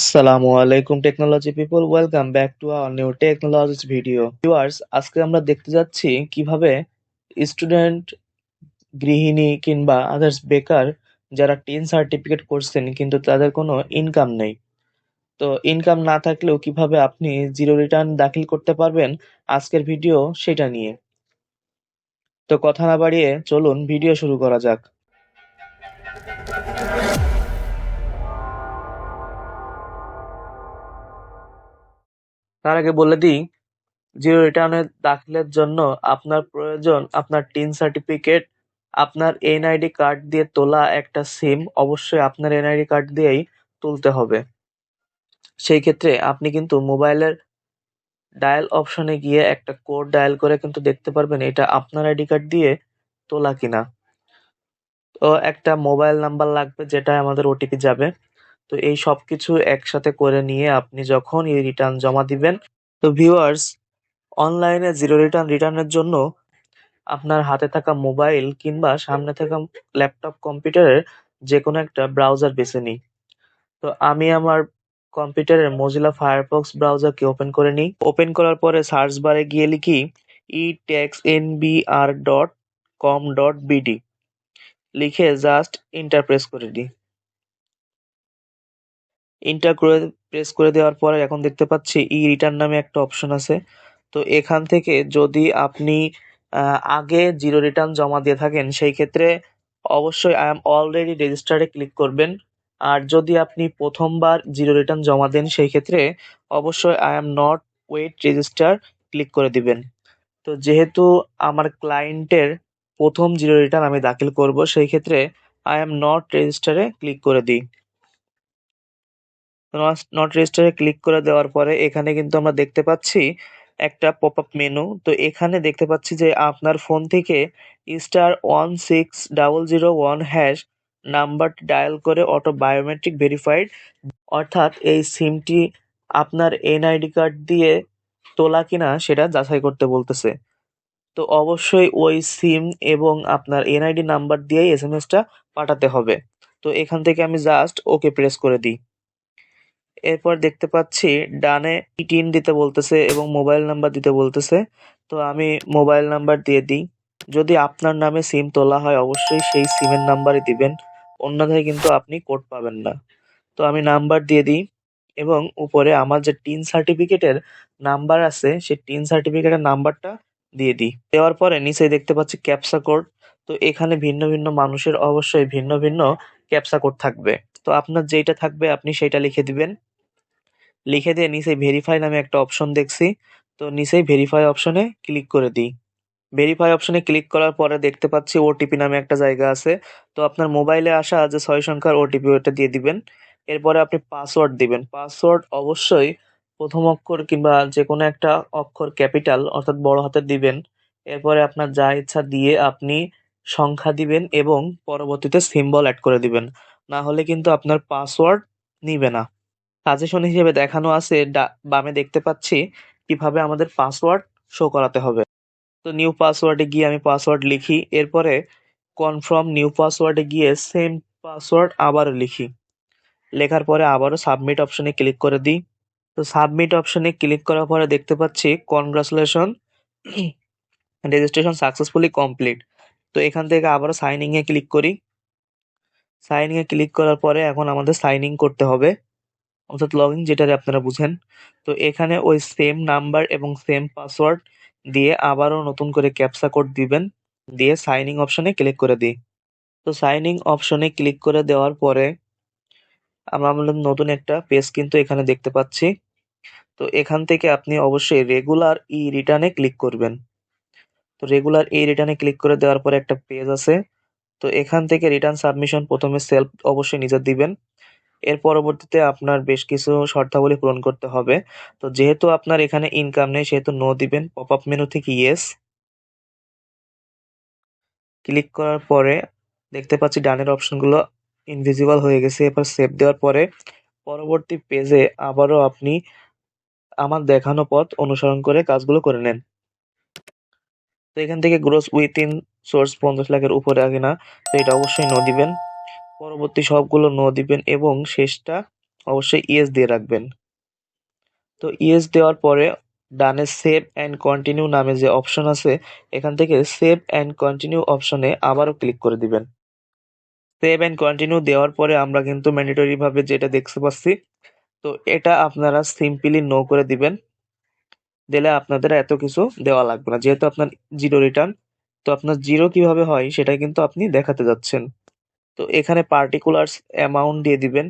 আসসালামু আলাইকুম technology people welcome back to our new technologies video viewers আজকে আমরা দেখতে যাচ্ছি কীভাবে স্টুডেন্ট গৃহিণী কিংবা আদার্স বেকার যারা টেন সার্টিফিকেট করছেন কিন্তু তাদের কোনো ইনকাম নেই। তো ইনকাম না থাকলেও কীভাবে আপনি জিরো রিটার্ন দাখিল করতে পারবেন আজকের ভিডিও সেটা নিয়ে। তো কথা না বাড়িয়ে চলুন ভিডিও শুরু করা যাক। তার আগে বলে দিই জিরো রিটার্নের দাখিলের জন্য আপনার প্রয়োজন আপনার টিন সার্টিফিকেট আপনার এনআইডি কার্ড দিয়ে তোলা একটা সিম অবশ্যই আপনার এনআইডি কার্ড দিয়েই তুলতে হবে। সেই ক্ষেত্রে আপনি কিন্তু মোবাইলের ডায়াল অপশনে গিয়ে একটা কোড ডায়াল করে কিন্তু দেখতে পারবেন এটা আপনার আইডি কার্ড দিয়ে তোলা কিনা। তো একটা মোবাইল নাম্বার লাগবে যেটা আমাদের ওটিপি যাবে। তো এই সব কিছু একসাথে করে নিয়ে আপনি যখন এই রিটার্ন জমা দিবেন, তো ভিউয়ার্স অনলাইনে জিরো রিটার্ন রিটার্নের জন্য আপনার হাতে থাকা মোবাইল কিংবা সামনে থাকা ল্যাপটপ কম্পিউটারের যে কোনো একটা ব্রাউজার বেছে নিই তো আমি আমার কম্পিউটারের মজিলা ফায়ারফক্স ব্রাউজারকে ওপেন করে নিই। ওপেন করার পরে সার্চ বারে গিয়ে লিখি e tax N B R dot com dot BD লিখে জাস্ট ইন্টারপ্রেস করে দিই। ইন্টার করে প্রেস করে দেওয়ার পরে এখন দেখতে পাচ্ছি ই রিটার্ন নামে একটা অপশন আছে। তো এখান থেকে যদি আপনি আগে জিরো রিটার্ন জমা দিয়ে থাকেন, সেই ক্ষেত্রে অবশ্যই আই এম অলরেডি রেজিস্টারে ক্লিক করবেন। আর যদি আপনি প্রথমবার জিরো রিটার্ন জমা দেন, সেই ক্ষেত্রে অবশ্যই I am not yet register click করে দিবেন। তো যেহেতু আমার ক্লায়েন্টের প্রথম জিরো রিটার্ন আমি দাখিল করব, সেই ক্ষেত্রে আই এম নট রেজিস্টারে ক্লিক করে দিই। নট রেজিস্টারে ক্লিক করে দেওয়ার পরে এখানে কিন্তু আমরা দেখতে পাচ্ছি একটা পপ আপ মেনু তো এখানে দেখতে পাচ্ছি যে আপনার ফোন থেকে star one six double zero one hash number dial করে অটো বায়োমেট্রিক ভেরিফাইড অর্থাৎ এই সিমটি আপনার এনআইডি কার্ড দিয়ে তোলা কিনা সেটা যাচাই করতে বলতেছে। তো অবশ্যই ওই সিম এবং আপনার এনআইডি নাম্বার দিয়েই এস এম এসটা পাঠাতে হবে। তো এখান থেকে আমি জাস্ট ওকে প্রেস করে দিই। এরপর দেখতে পাচ্ছি ডানে টিন দিতে বলতেছে এবং মোবাইল নাম্বার দিতে বলতেছে। তো আমি মোবাইল নাম্বার দিয়ে দিই। যদি আপনার নামে সিম তোলা হয়, অবশ্যই সেই সিমের নাম্বারই দিবেন। অন্যথায় কিন্তু আপনি কোড পাবেন না। তো আমি নাম্বার দিয়ে দিই এবং উপরে আমার যে টিন সার্টিফিকেটের নাম্বার আছে, সেই টিন সার্টিফিকেটের নাম্বারটা দিয়ে দিই। দেওয়ার পরে নিচে দেখতে পাচ্ছি ক্যাপসা কোড। তো এখানে ভিন্ন ভিন্ন মানুষের অবশ্যই ভিন্ন ভিন্ন ক্যাপসা কোড থাকবে। তো আপনার যেইটা থাকবে, আপনি সেটা লিখে দিবেন। লিখে দিয়ে নিচে ভেরিফাই নামে একটা অপশন দেখছি। তো নিচেই ভেরিফাই অপশনে ক্লিক করে দিই। ভেরিফাই অপশনে ক্লিক করার পরে দেখতে পাচ্ছি ওটিপি নামে একটা জায়গা আছে। তো আপনার মোবাইলে আসা যে ছয় সংখ্যার ওটিপি ওটা দিয়ে দিবেন। এরপরে আপনি পাসওয়ার্ড দিবেন। পাসওয়ার্ড অবশ্যই প্রথম অক্ষর কিংবা যে কোনো একটা অক্ষর ক্যাপিটাল অর্থাৎ বড় হাতের দিবেন। এরপরে আপনার যা ইচ্ছা দিয়ে আপনি সংখ্যা দিবেন এবং পরবর্তীতে সিম্বল অ্যাড করে দিবেন। না হলে কিন্তু আপনার পাসওয়ার্ড নিবে না। সাজেশন হিসেবে দেখানো আছে বামে দেখতে পাচ্ছি কীভাবে আমাদের পাসওয়ার্ড শো করাতে হবে। তো নিউ পাসওয়ার্ডে গিয়ে আমি পাসওয়ার্ড লিখি, এরপরে কনফার্ম নিউ পাসওয়ার্ডে গিয়ে সেম পাসওয়ার্ড আবারও লিখি। লেখার পরে আবারও সাবমিট অপশনে ক্লিক করে দিই। তো সাবমিট অপশনে ক্লিক করার পরে দেখতে পাচ্ছি কনগ্রাচুলেশন রেজিস্ট্রেশন সাকসেসফুলি কমপ্লিট তো এখান থেকে আবারও সাইনিং এ ক্লিক করি। সাইনিং এ ক্লিক করার পরে এখন আমাদের সাইন ইন করতে হবে। অর্থাৎ লগ ইন যেটাতে আপনারা বুঝেন। তো এখানে ওই সেম নাম্বার এবং সেম পাসওয়ার্ড দিয়ে আবারও নতুন করে ক্যাপসা কোড দিবেন। দিয়ে সাইনিং অপশনে ক্লিক করে দিই। তো সাইনিং অপশনে ক্লিক করে দেওয়ার পরে আমরা আমাদের নতুন একটা পেজ কিন্তু এখানে দেখতে পাচ্ছি। তো এখান থেকে আপনি অবশ্যই রেগুলার ই রিটার্নে ক্লিক করবেন। তো রেগুলার ই রিটার্নে ক্লিক করে দেওয়ার পরে একটা পেজ আছে। তো এখান থেকে রিটার্ন সাবমিশন প্রথমে সেলফ অবশ্যই নিজে দিবেন। এর পরবর্তীতে আপনার বেশ কিছু শর্তাবলী পূরণ করতে হবে। তো যেহেতু আপনার এখানে ইনকাম নেই, সেহেতু নো দিবেন। পপ আপ মেনু থেকে ইয়েস ক্লিক করার পরে দেখতে পাচ্ছি ডানের অপশনগুলো ইনভিজিবল হয়ে গেছে। এবার সেভ দেওয়ার পরে পরবর্তী পেজে আবারও আপনি আমার দেখানো পথ অনুসরণ করে কাজগুলো করে নেন। তো এখান থেকে গ্রোস উইথ ইন সোর্স পঞ্চাশ লাখের উপরে আগে না, তো এটা অবশ্যই নো দিবেন। পরবর্তী সবগুলো নো দিবেন এবং শেষটা অবশ্যই ইয়েস দিয়ে রাখবেন। তো ইয়েস দেওয়ার পরে ডানে সেভ অ্যান্ড কন্টিনিউ নামে যে অপশন আছে, এখান থেকে সেভ অ্যান্ড কন্টিনিউ অপশনে আবারও ক্লিক করে দিবেন। সেভ অ্যান্ড কন্টিনিউ দেওয়ার পরে আমরা কিন্তু ম্যান্ডেটরি ভাবে যেটা দেখতে পাচ্ছি, তো এটা আপনারা সিম্পলি নো করে দিবেন। দিলে আপনাদের এত কিছু দেওয়া লাগবে না। যেহেতু আপনার জিরো রিটার্ন তো আপনার জিরো কীভাবে হয় সেটা কিন্তু আপনি দেখাতে যাচ্ছেন। তো এখানে পার্টিকুলার্স অ্যামাউন্ট দিয়ে দিবেন।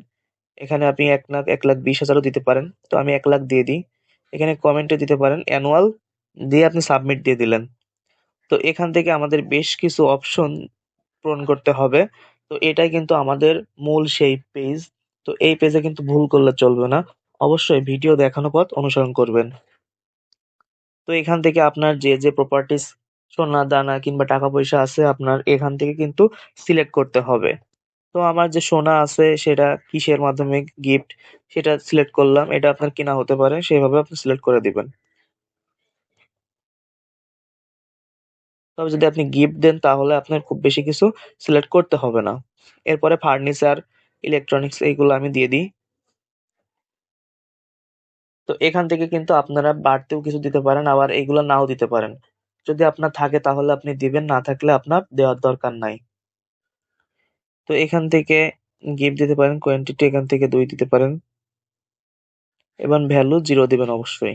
এখানে আপনি এক লাখ এক লাখ বিশ হাজারও দিতে পারেন। তো আমি এক লাখ দিয়ে দিই। এখানে কমেন্টে দিতে পারেন অ্যানুয়াল দিয়ে আপনি সাবমিট দিয়ে দিলেন। তো এখান থেকে আমাদের বেশ কিছু অপশন পূরণ করতে হবে। তো এটাই কিন্তু আমাদের মূল সেই পেজ তো এই পেজে কিন্তু ভুল করলে চলবে না। অবশ্যই ভিডিও দেখানো পথ অনুসরণ করবেন। তো এখান থেকে আপনার যে যে প্রপার্টিস সোনা, দানা কিংবা টাকা পয়সা আছে আপনার, এখান থেকে কিন্তু সিলেক্ট করতে হবে। তো আমার যে সোনা আছে, সেটা কিসের মাধ্যমে গিফট সেটা সিলেক্ট করলাম, এটা আপনার কিনা হতে পারে, সেভাবে আপনি সিলেক্ট করে দিবেন। তবে যদি আপনি গিফট দেন, তাহলে আপনার খুব বেশি কিছু সিলেক্ট করতে হবে না। এরপরে ফার্নিচার ইলেকট্রনিক্স এইগুলো আমি দিয়ে দিই। তো এখান থেকে কিন্তু আপনারা বাড়তেও কিছু দিতে পারেন, আবার এইগুলো নাও দিতে পারেন। যদি আপনার থাকে তাহলে আপনি দিবেন, না থাকলে আপনার দেওয়ার দরকার নাই। তো এখান থেকে গিফট দিতে পারেন কোয়ান্টিটি এখান থেকে দুই দিতে পারেন। এবং ভ্যালু জিরো দিবেন অবশ্যই।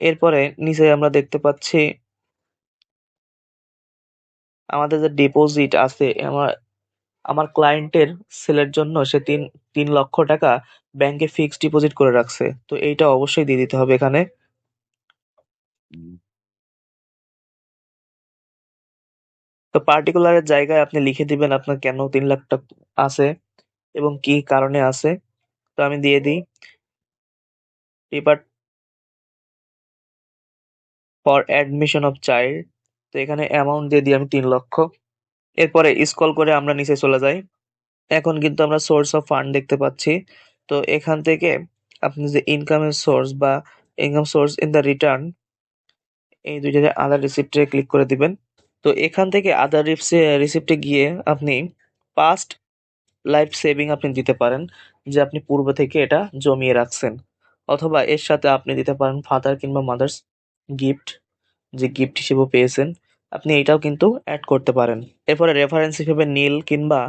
এরপরে নিচে আমরা দেখতে পাচ্ছি, আমাদের যে ডিপোজিট আছে, আমার আমার ক্লায়েন্টের সেলের জন্য সে তিন তিন লক্ষ টাকা ব্যাংকে ফিক্সড ডিপোজিট করে রাখছে। তো এইটা অবশ্যই দিয়ে দিতে হবে এখানে। তো পার্টিকুলারের জায়গায় আপনি লিখে দিবেন আপনার কেন তিন লাখ টাকা আছে এবং কি কারণে আছে। তো আমি দিয়ে দিই। Paper for admission of child তো এখানে অ্যামাউন্ট দিয়ে দিই আমি তিন লক্ষ। এরপরে স্কল করে আমরা নিচে চলে যাই। এখন কিন্তু আমরা সোর্স অফ ফান্ড দেখতে পাচ্ছি। তো এখান থেকে আপনি যে ইনকামের সোর্স বা income source in the return এই দুইটাতে আদার রিসিপ্টে ক্লিক করে দিবেন। তো এখান থেকে আদার রিসিপ্টে গিয়ে আপনি পাস্ট লাইফ সেভিং আপনি দিতে পারেন, যে আপনি পূর্ব থেকে এটা জমিয়ে রাখছেন। অথবা এর সাথে আপনি দিতে পারেন ফাদার কিংবা মাদার্স গিফট যে গিফট হিসেবে পেয়েছেন। আপনি এটাও কিন্তু অ্যাড করতে পারেন। এরপরে রেফারেন্স হিসেবে নীল কিংবা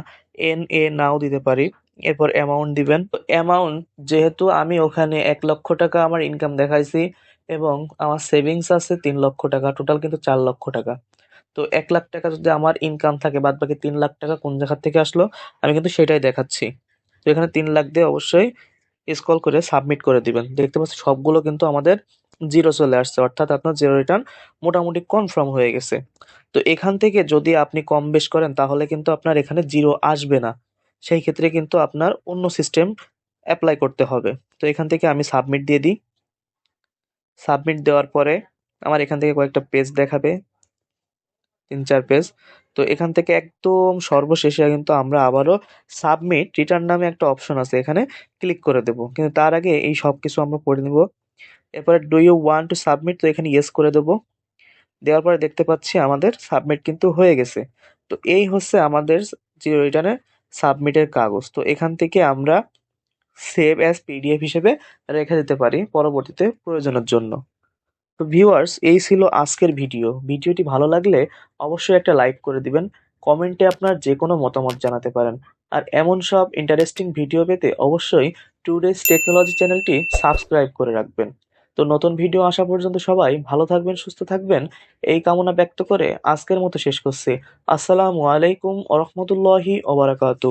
এন এ নাও দিতে পারি। এরপর অ্যামাউন্ট দিবেন। অ্যামাউন্ট যেহেতু আমি ওখানে এক লক্ষ টাকা আমার ইনকাম দেখাইছি এবং আমার সেভিংস আছে তিন লক্ষ টাকা টোটাল কিন্তু চার লক্ষ টাকা। তো এক লাখ টাকা যদি আমার ইনকাম থাকে বাদ বাকি তিন লাখ টাকা কোন জায়গা থেকে আসলো, আমি কিন্তু সেটাই দেখাচ্ছি। তো এখানে তিন লাখ দিয়ে অবশ্যই স্কল করে সাবমিট করে দিবেন। দেখতে পাচ্ছি সবগুলো কিন্তু আমাদের জিরো চলে আসছে, অর্থাৎ আপনার জিরো রিটার্ন মোটামুটি কনফার্ম হয়ে গেছে। তো এখান থেকে যদি আপনি কম বেশ করেন, তাহলে কিন্তু আপনার এখানে জিরো আসবে না। সেই ক্ষেত্রে কিন্তু আপনার অন্য সিস্টেম অ্যাপ্লাই করতে হবে। তো এখান থেকে আমি সাবমিট দিয়ে দিই। সাবমিট দেওয়ার পরে আমার এখান থেকে কয়েকটা পেজ দেখাবে। তিন চার পেজ তো এখান থেকে একদম সর্বশেষে কিন্তু আমরা আবারও সাবমিট রিটার্ন নামে একটা অপশন আছে, এখানে ক্লিক করে দেবো। কিন্তু তার আগে এই সব কিছু আমরা পড়ে নেব। এরপরে do you want to submit তো এখানে ইয়েস করে দেবো। দেওয়ার পরে দেখতে পাচ্ছি আমাদের সাবমিট কিন্তু হয়ে গেছে। তো এই হচ্ছে আমাদের জিরো রিটার্নের সাবমিটের কাগজ। তো এখান থেকে আমরা সেভ অ্যাজ পিডিএফ হিসেবে রেখে দিতে পারি পরবর্তীতে প্রয়োজনের জন্য। তো ভিউয়ার্স এই ছিল আজকের ভিডিও ভিডিওটি ভালো লাগলে অবশ্যই একটা লাইক করে দিবেন। কমেন্টে আপনার যে কোনো মতামত জানাতে পারেন। আর এমন সব ইন্টারেস্টিং ভিডিও পেতে অবশ্যই টুডেজ টেকনোলজি চ্যানেলটি সাবস্ক্রাইব করে রাখবেন। তো নতুন ভিডিও আসা পর্যন্ত সবাই ভালো থাকবেন, সুস্থ থাকবেন। এই কামনা ব্যক্ত করে আজকের মতো শেষ করছি। আসসালামু আলাইকুম ওরহমতুল্লাহি ওবারাকাতু